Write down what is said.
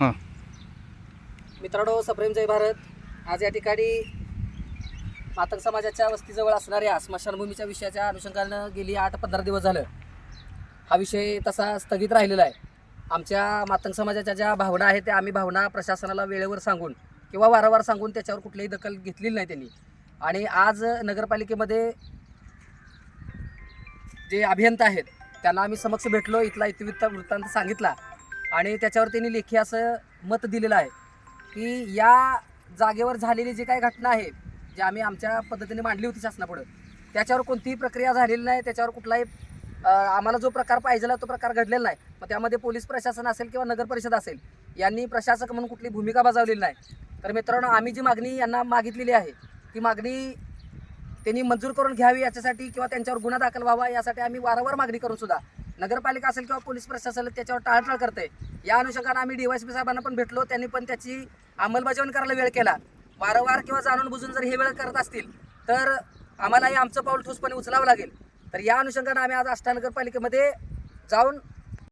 हां. मित्रांनो सप्रेम जय भारत. आज या ठिकाणी मातंग समाजाच्या वस्तीजवळ असणाऱ्या स्मशानभूमीच्या विषयाच्या अनुषंगानं गेली आठ पंधरा दिवस झालं. हा विषय तसा स्थगित राहिलेला आहे. आमच्या मातंग समाजाच्या ज्या भावना आहेत त्या आम्ही भावना प्रशासनाला वेळेवर सांगून किंवा वारंवार सांगून त्याच्यावर कुठलीही दखल घेतलेली नाही त्यांनी. आणि आज नगरपालिकेमध्ये जे अभियंता आहेत त्यांना आम्ही समक्ष भेटलो. इथला इतिवित्त वृत्तांत सांगितला. आणि त्याच्यावर त्यांनी लेखी असं मत दिलेलं आहे की या जागेवर झालेली जी काही घटना आहे जी आम्ही आमच्या पद्धतीने मांडली होती शासनापुढं त्याच्यावर कोणतीही प्रक्रिया झालेली नाही त्याच्यावर कुठलाही आम्हाला जो प्रकार पाहिजेला तो प्रकार घडलेला नाही. मग त्यामध्ये पोलीस प्रशासन असेल किंवा नगर परिषद असेल यांनी प्रशासक म्हणून कुठली भूमिका बजावलेली नाही. तर मित्रांनो आम्ही जी मागणी यांना मागितलेली आहे ती मागणी त्यांनी मंजूर करून घ्यावी याच्यासाठी किंवा त्यांच्यावर गुन्हा दाखल व्हावा यासाठी आम्ही वारंवार मागणी करून सुद्धा नगरपालिका असेल किंवा पोलीस प्रशासन त्याच्यावर टाळटाळ करते या अनुषंगाने आम्ही डीवायसपी साहेबांना पण भेटलो. त्यांनी पण त्याची अंमलबजावणी करायला वेळ केला. वारंवार किंवा जाणून बुजून जर हे वेळ करत असतील तर आम्हालाही आमचं पाऊल ठोसपणे उचलावं लागेल. तर या अनुषंगाने आम्ही आज आष्टा नगरपालिकेमध्ये जाऊन